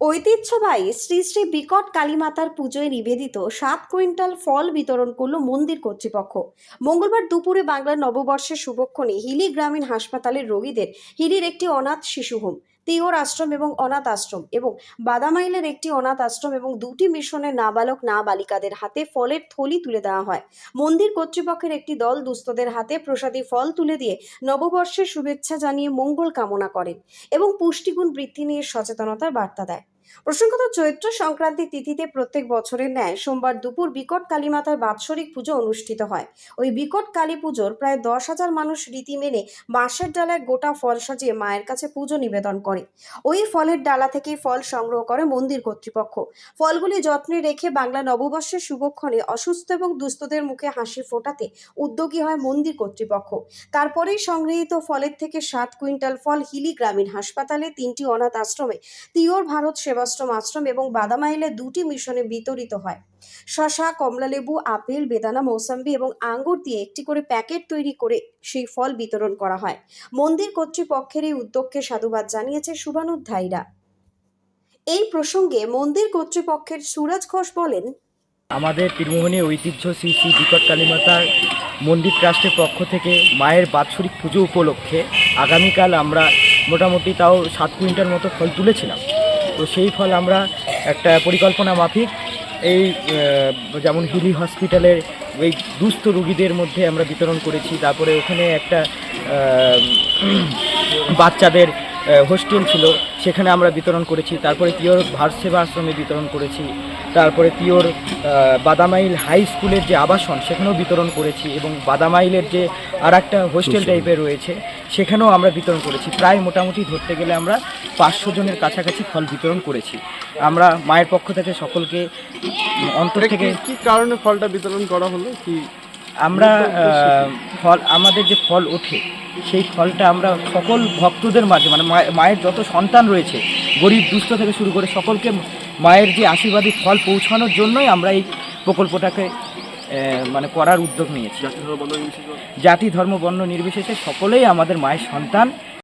ঐতিহ্যবাহী শ্রী শ্রী বিকট কালীমাতার পুজোয় নিবেদিত সাত কুইন্টাল ফল বিতরণ করল মন্দির কর্তৃপক্ষ। মঙ্গলবার দুপুরে বাংলার নববর্ষের শুভক্ষণে হিলি গ্রামীণ হাসপাতালের রোগীদের হিলির একটি অনাথ শিশু হোম। তিওর আশ্রম এবং অনাথ আশ্রম এবং বাদামাইলের একটি অনাথ আশ্রম এবং দুটি মিশনের নাবালক নাবালিকাদের হাতে ফলের থলি তুলে দেওয়া হয়। মন্দির কর্তৃপক্ষের একটি দল দুস্থদের হাতে প্রসাদী ফল তুলে দিয়ে নববর্ষের শুভেচ্ছা জানিয়ে মঙ্গল কামনা করেন এবং পুষ্টিগুণ বৃদ্ধি নিয়ে সচেতনতার বার্তা দেয়। প্রসঙ্গত চৈত্র সংক্রান্তি তিথিতে প্রত্যেক বছরের ন্যায় সোমবার দুপুর বিকট কালীমাতার বাৎসরিক পুজো অনুষ্ঠিত হয়। ওই বিকট কালী পুজোর প্রায় দশ হাজার মানুষ রীতি মেনে বাঁশের ডালায় গোটা ফল সাজিয়ে মায়ের কাছে পুজো নিবেদন করে। ওই ফলের ডালা থেকেই ফল সংগ্রহ করে মন্দির কর্তৃপক্ষ। ফলগুলি যত্নে রেখে বাংলা নববর্ষের শুভক্ষণে অসুস্থ এবং দুস্থদের মুখে হাসি ফোটাতে উদ্যোগী হয় মন্দির কর্তৃপক্ষ। তারপরেই সংগৃহীত ফলের থেকে সাত কুইন্টাল ফল হিলি গ্রামীণ হাসপাতালে তিনটি অনাথ আশ্রমে তিওর ভারত সেবাশ্রম আশ্রম এবং বাদামাইলে দুটি মিশনে বিতরিত হয়। শশা কমলালেবু আপেল, বেদানা, মৌসাম্বি এবং আঙ্গুর দিয়ে একটি করে প্যাকেট তৈরি করে সেই ফল বিতরণ করা হয়। মন্দির কর্তৃপক্ষের এই উদ্যোগকে সাধুবাদ জানিয়েছে শুভানুধ্যায়ীরা। এই প্রসঙ্গে মন্দির কর্তৃপক্ষের সুরজ ঘোষ বলেন, আমাদের তীরমোহনী ঐতিহ্য শ্রী শ্রী বিকট কালীমাতার মন্দির ট্রাস্টের পক্ষ থেকে মায়ের বাৎসরিক পুজো উপলক্ষে আগামীকাল আমরা মোটামুটি তাও সাত কুইন্টাল মতো ফল তুলেছিলাম। তো সেই ফল আমরা একটা পরিকল্পনা মাফিক, এই যেমন হিলি হসপিটালের ওই দুস্থ রুগীদের মধ্যে আমরা বিতরণ করেছি। তারপরে ওখানে একটা বাচ্চাদের হোস্টেল ছিল সেখানে আমরা বিতরণ করেছি। তারপরে পিওর ভারত সেবা আশ্রমে বিতরণ করেছি। তারপরে পিওর বাদামাইল হাই স্কুলের যে আবাসন সেখানেও বিতরণ করেছি এবং বাদামাইলের যে আর একটা হোস্টেল। টাইপের রয়েছে সেখানেও আমরা বিতরণ করেছি। প্রায় মোটামুটি ধরতে গেলে আমরা পাঁচশো জনের কাছাকাছি ফল বিতরণ করেছি। আমরা মায়ের পক্ষ থেকে সকলকে অন্তর থেকে কি কারণে ফলটা বিতরণ করা হলো? কি আমরা ফল আমাদের যে ফল ওঠে সেই ফলটা আমরা সকল ভক্তদের মাঝে মানে মায়ে- মায়ের যত সন্তান রয়েছে গরিব দুস্থ থেকে শুরু করে সকলকে মায়ের যে আশীর্বাদী ফল পৌঁছানোর জন্যই আমরা এই প্রকল্পটাকে মানে করার উদ্যোগ নিয়েছি। জাতি ধর্ম বর্ণ নির্বিশেষে সকলেই আমাদের মায়ের সন্তান।